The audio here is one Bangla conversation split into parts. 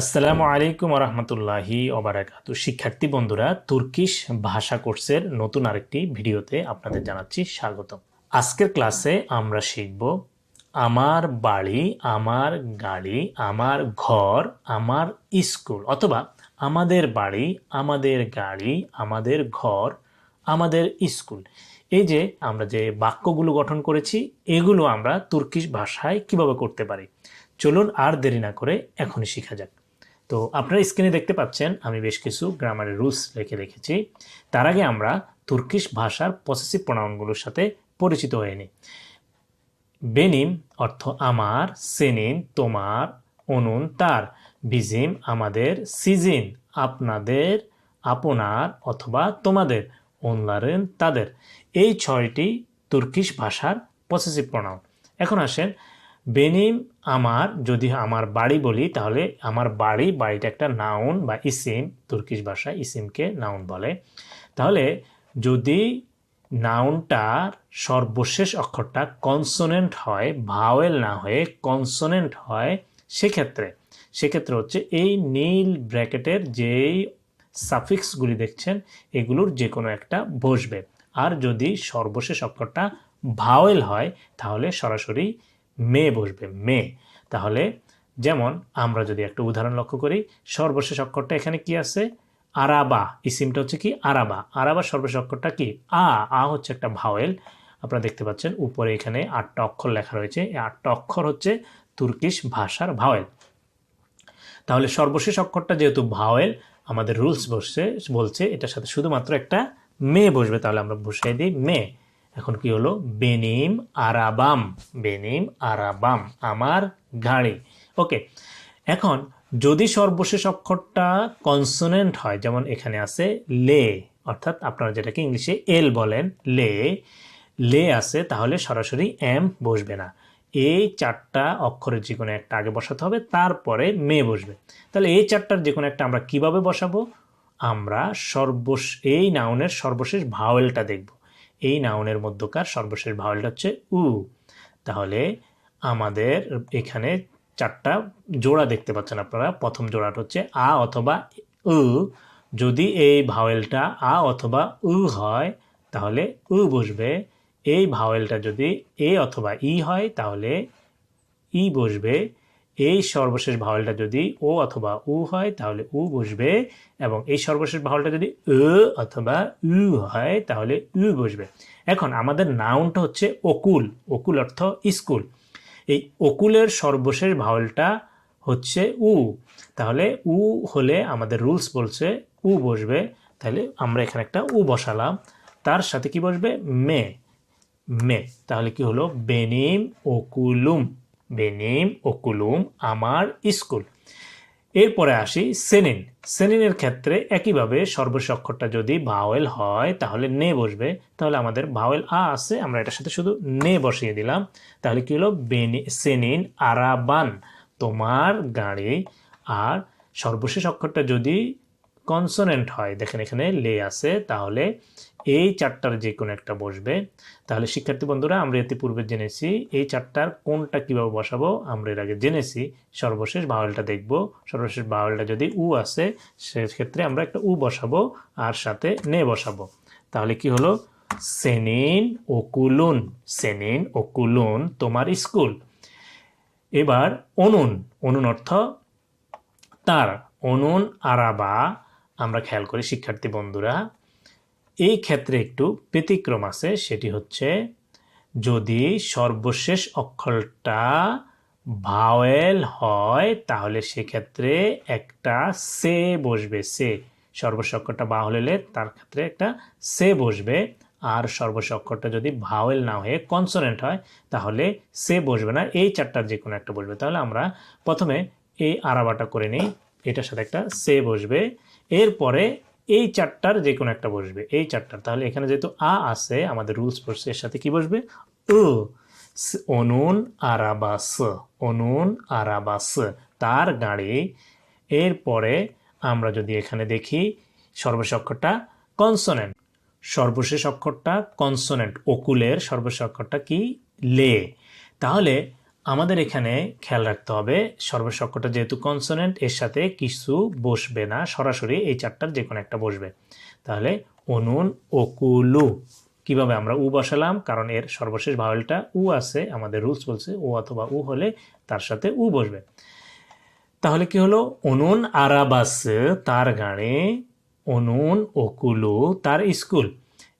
আসসালামু আলাইকুম রহমতুল্লাহি ওবারাকাতু। শিক্ষার্থী বন্ধুরা, তুর্কিশ ভাষা কোর্সের নতুন আরেকটি ভিডিওতে আপনাদের জানাচ্ছি স্বাগতম। আজকের ক্লাসে আমরা শিখব, আমার বাড়ি, আমার গাড়ি, আমার ঘর, আমার স্কুল অথবা আমাদের বাড়ি, আমাদের গাড়ি, আমাদের ঘর, আমাদের স্কুল। এই যে আমরা যে বাক্যগুলো গঠন করেছি, এগুলো আমরা তুর্কিশ ভাষায় কীভাবে করতে পারি? চলুন আর দেরি না করে এখনই শেখা যাক। তো আপনারা স্ক্রিনে দেখতে পাচ্ছেন, আমি বেশ কিছু গ্রামারের রুলস লিখে রেখেছি। তার আগে আমরা তুর্কিশ ভাষার পসেসিভ প্রোনাউনগুলোর সাথে পরিচিত হয়ে নিই। বেনিম অর্থ আমার সেনিন তোমার অনুন তার। বিজিম আমাদের সিজিন আপনাদের, আপনার অথবা তোমাদের অনলারেন তাদের। এই ছয়টি তুর্কিশ ভাষার পসেসিভ প্রোনাউন এখন আসেন বেনিম আমার, যদি আমার বাড়ি বলি, তাহলে আমার বাড়ি বাড়িটা একটা নাউন বা ইসিম তুর্কিশ ভাষায় ইসিমকে নাউন বলে। তাহলে যদি নাউনটার সর্বশেষ অক্ষরটা কনসোনেন্ট হয় ভাওয়েল না হয়ে কনসোনেন্ট হয়, সেক্ষেত্রে সেক্ষেত্রে হচ্ছে এই নীল ব্র্যাকেটের যেই সাফিক্সগুলি দেখছেন, এগুলোর যে কোনো একটা বসবে। আর যদি সর্বশেষ অক্ষরটা ভাওয়েল হয়, তাহলে সরাসরি মে বসবে, মে। তাহলে যেমন আমরা যদি একটা উদাহরণ লক্ষ্য করি, সর্বশেষ অক্ষরটা এখানে কি আছে? আরাবা। ইসিমটা হচ্ছে কি? আরাবা। আরাবা সর্বশেষ অক্ষরটা কি? আ। আ হচ্ছে একটা ভাওয়েল। আপনারা দেখতে পাচ্ছেন উপরে এখানে আটটা অক্ষর লেখা রয়েছে। এই আটটা অক্ষর হচ্ছে তুর্কিশ ভাষার ভাওয়েল। তাহলে সর্বশেষ অক্ষরটা যেহেতু ভাওয়েল, আমাদের রুলস বসছে, বলছে, এটার সাথে শুধুমাত্র একটা মে বসবে। তাহলে আমরা বসাই দিই মে। এখন কি হলো? বেনিম আরাবাম বেনিম আরাবাম, আমার গাড়ি। ওকে এখন যদি সর্বশেষ অক্ষরটা কনসোনেন্ট হয়, যেমন এখানে আছে লে, অর্থাৎ আপনারা যেটাকে ইংলিশে এল বলেন, লে লে আছে, তাহলে সরাসরি এম বসবে না। এই চারটা অক্ষরের যে কোনো একটা আগে বসাতে হবে, তারপরে মে বসবে। তাহলে এই চারটার যে কোনো একটা আমরা কীভাবে বসাবো? আমরা সর্বশ, এই নাউনের সর্বশেষ ভাওয়েলটা দেখব। এই নাউনের মধ্যকার সর্বশেষ ভাওয়েলটা হচ্ছে উ। তাহলে আমাদের এখানে চারটা জোড়া দেখতে পাচ্ছেন আপনারা। প্রথম জোড়াটা হচ্ছে আ অথবা উ। যদি এই ভাওয়েলটা আ অথবা উ হয়, তাহলে উ বসবে। এই ভাওয়েলটা যদি এ অথবা ই হয়, তাহলে ই বসবে। এই সর্বশেষ ভাওয়েলটা যদি ও অথবা উ হয়, তাহলে উ বসবে এবং এই সর্বশেষ ভাওয়েলটা যদি ö অথবা উ হয়, তাহলে উ বসবে। এখন আমাদের নাউনটা হচ্ছে অকুল। অকুল অর্থ স্কুল। এই অকুলের সর্বশেষ ভাওয়েলটা হচ্ছে উ। তাহলে উ হলে আমাদের রুলস বলছে উ বসবে। তাহলে আমরা এখানে একটা উ বসালাম। তার সাথে কি বসবে? মে। মে। তাহলে কি হলো? বেনিম ওকুলুম বেনিম ওকুলুম আমার স্কুল এরপরে আসি সেনিন সেনিনের ক্ষেত্রে একইভাবে সর্বশেষ অক্ষরটা যদি ভাওয়েল হয়, তাহলে নে বসবে। তাহলে আমাদের ভাওয়েল আ আছে, আমরা এটার সাথে শুধু নে বসিয়ে দিলাম। তাহলে কি হলো? বেনি সেনিন আরাবান তোমার গাড়ি। আর সর্বশেষ অক্ষরটা যদি কনসোনেন্ট হয়। দেখেন এখানে লে আছে, তাহলে এই চারটার যে কোনো একটা বসবে। তাহলে শিক্ষার্থী বন্ধুরা, আমরা এতে পূর্বে জেনেছি এই চারটার কোনটা কীভাবে বসাবো, আমরা এর আগে জেনেছি। সর্বশেষ বাউলটা দেখব। সর্বশেষ বাউলটা যদি উ আছে, সেক্ষেত্রে আমরা একটা উ বসাবো আর সাথে নে বসাবো। তাহলে কি হলো? সেনিন ওকুলুন সেনিন ওকুলুন তোমার স্কুল। এবার অনুন অনুন অর্থ তার। অনুন আরাবা আমরা খেয়াল করি, শিক্ষার্থী বন্ধুরা। এই ক্ষেত্রে একটু ব্যতিক্রম আছে, সেটি হচ্ছে যদি সর্বশেষ অক্ষরটা ভাওয়েল হয়, তাহলে সেক্ষেত্রে একটা সে বসবে, সে। সর্বশেষ অক্ষরটা বাহল হলে তার ক্ষেত্রে একটা সে বসবে। আর সর্বশেষ অক্ষরটা যদি ভাওয়েল না হয়ে কনসোনেন্ট হয়, তাহলে সে বসবে না, এই চারটার যে কোনো একটা বসবে। তাহলে আমরা প্রথমে এই আরাবাটা করে নিই, এটার সাথে একটা সে বসবে। এরপরে এই চারটার যে কোনো একটা বসবে। এই চারটার। তাহলে এখানে যেহেতু আ আছে, আমাদের রুলস পড়ছে এর সাথে কি বসবে? উ। অনুন, আরাবাস। অনুন, আরাবাস। তার গাড়ি। এরপরে আমরা যদি এখানে দেখি, সর্বশেষ অক্ষরটা কনসোনেন্ট সর্বশেষ অক্ষরটা কনসোনেন্ট ওকুলের সর্বশেষ অক্ষরটা কি? লে। তাহলে আমাদের এখানে খেয়াল রাখতে হবে সর্বসক্ষটা যেহেতু কনসোনেন্ট এর সাথে কিছু বসবে না, সরাসরি এই চারটার যে কোনো একটা বসবে। তাহলে অনুন ওকুলু কীভাবে আমরা উ বসালাম? কারণ এর সর্বশেষ ভাওয়েলটা উ আছে, আমাদের রুলস বলছে ও অথবা উ হলে তার সাথে উ বসবে। তাহলে কি হলো? অনুন আরাবাস, তার গানে অনুন ওকুলু তার স্কুল।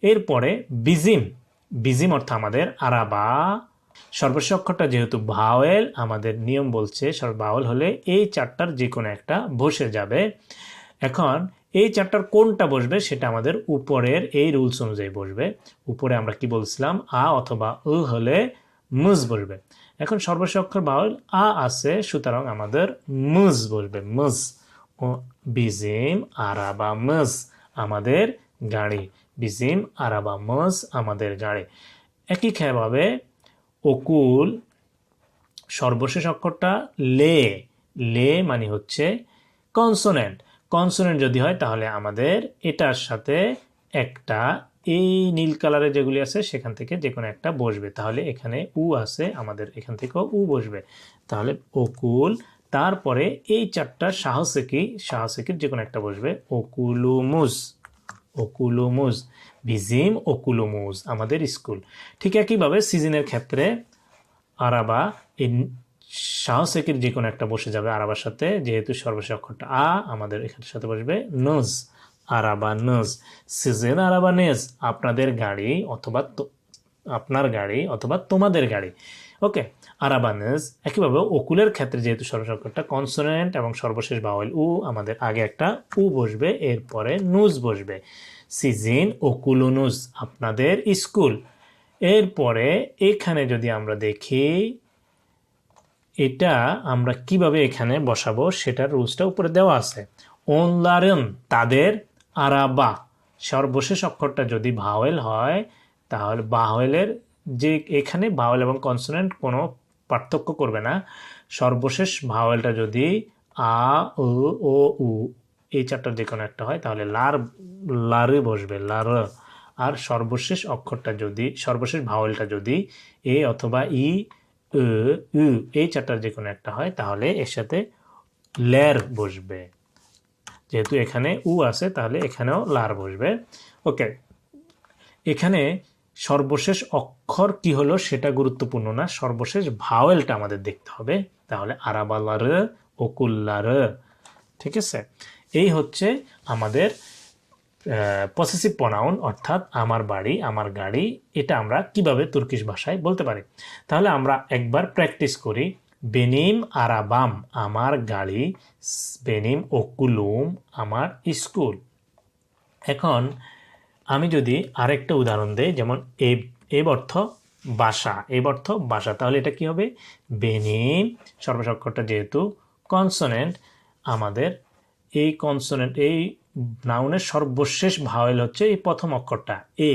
এরপরে বিজিম বিজিম অর্থ আমাদের আরাবা সর্বশেষ অক্ষরটা যেহেতু ভাওয়েল আমাদের নিয়ম বলছে ভাওয়েল হলে এই চারটার যে কোনো একটা বসে যাবে। এখন এই চারটার কোনটা বসবে সেটা আমাদের উপরের এই রুলস অনুযায়ী বসবে। উপরে আমরা কি বলছিলাম? আ অথবা উ হলে মুজ বসবে। এখন সর্বশেষ অক্ষর আ আছে, সুতরাং আমাদের মুজ বসবে। মুজ ও বিজিম আরাবা মুজ আমাদের গাড়ি। বিজিম আরাবা মুজ আমাদের গাড়ি। একই খেয়াভাবে অকুল সর্বশেষ অক্ষরটা লে লে মানে হচ্ছে কনসোনেন্ট কনসোনেন্ট যদি হয় তাহলে আমাদের এটার সাথে একটা এই নীল কালারের যেগুলি আছে সেখান থেকে যে কোনো একটা বসবে। তাহলে এখানে উ আছে, আমাদের এখান থেকেও উ বসবে। তাহলে অকুল, তারপরে এই চারটা সাহসিকি সাহসিকির যে কোনো একটা বসবে। অকুলুমুজ অকুলুমুজ ভিজিম অকুলুমুজ আমাদের স্কুল ঠিক একইভাবে সিজনের ক্ষেত্রে আরাবা এই সাহসেকের যে কোনো একটা বসে যাবে আরাবার সাথে, যেহেতু সর্বশেষ অক্ষরটা আ, আমাদের এখানের সাথে বসবে নজ, আরাবা নজ। সিজন আরাবা নেজ, আপনাদের গাড়ি অথবা আপনার গাড়ি অথবা তোমাদের গাড়ি। ওকে আরাবানেজ একইভাবে ওকুলের ক্ষেত্রে যেহেতু সর্বশেষ অক্ষরটা কনসোনেন্ট এবং সর্বশেষ বাউল উ আমাদের আগে একটা উ বসবে, এরপরে নুজ বসবে। সিজিন ও ওকুলুনুজ আপনাদের স্কুল। এরপরে এখানে যদি আমরা দেখি, এটা আমরা কীভাবে এখানে বসাবো সেটার রুলসটা উপরে দেওয়া আছে। ওনলারেন তাদের আরাবা। সর্বশেষ অক্ষরটা যদি ভাওয়েল হয়, তাহলে বাওয়েলের যে এখানে ভাওয়েল এবং কনসোনেন্ট কোনো পার্থক্য করবে না। সর্বশেষ ভাওয়েলটা যদি আ ও, উ এই চারটার যে কোনো একটা হয়, তাহলে লার লারে বসবে লার আর সর্বশেষ অক্ষরটা যদি, সর্বশেষ ভাওয়েলটা যদি এ অথবা ই, উ এই চারটার যে কোনো একটা হয়, তাহলে এর সাথে লের বসবে। যেহেতু এখানে উ আছে, তাহলে এখানেও লার বসবে। ওকে এখানে সর্বশেষ অক্ষর কি হলো সেটা গুরুত্বপূর্ণ না, সর্বশেষ ভাওয়েলটা আমাদের দেখতে হবে। তাহলে আরাবালার ওকুল্লার ঠিক আছে? এই হচ্ছে আমাদের পসেসিভ প্রনাউন অর্থাৎ আমার বাড়ি, আমার গাড়ি, এটা আমরা কীভাবে তুর্কিশ ভাষায় বলতে পারি? তাহলে আমরা একবার প্র্যাকটিস করি। বেনিম আরাবাম, আমার গাড়ি, বেনিম ওকুলুম, আমার স্কুল। এখন আমি যদি আরেকটা উদাহরণ দেই, যেমন এ এব অর্থ বাসা এব অর্থ বাসা। তাহলে এটা কি হবে? বেনিম সর্বসক্ষরটা যেহেতু কনসোনেন্ট আমাদের এই কনসোনেন্ট এই নাউনের সর্বশেষ ভাওয়েল হচ্ছে এই প্রথম অক্ষরটা এ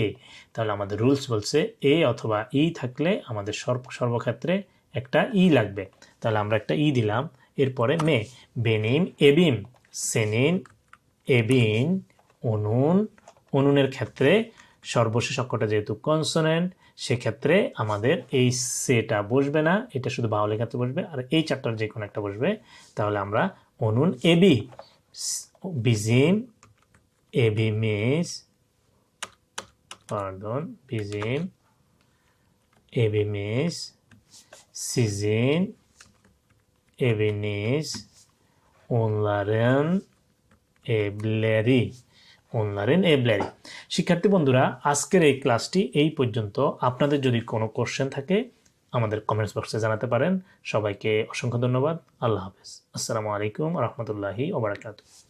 তাহলে আমাদের রুলস বলছে এ অথবা ই থাকলে আমাদের সর্ব, সর্বক্ষেত্রে একটা ই লাগবে। তাহলে আমরা একটা ই দিলাম, এরপরে মে। বেনিম এবিম সেনিন, এবিন অনুন অনুনের ক্ষেত্রে সর্বশেষ অক্ষরটা যেহেতু কনসোনেন্ট সেক্ষেত্রে আমাদের এই সেটা বসবে না, এটা শুধু বাউলের ক্ষেত্রে বসবে, আর এই চারটার যে কোনো একটা বসবে। তাহলে আমরা অনুন AB. AB miss pardon bizim evimiz sizin eviniz onların evleri onların evleri শিক্ষার্থী বন্ধুরা আজকের এই ক্লাসটি এই পর্যন্ত আপনাদের যদি কোনো কোশ্চেন থাকে আমাদের কমেন্টস বক্সে জানাতে পারেন। সবাইকে অসংখ্য ধন্যবাদ। আল্লাহ হাফেজ। আসসালামু আলাইকুম রহমতুল্লাহি ওবরাকাতুহ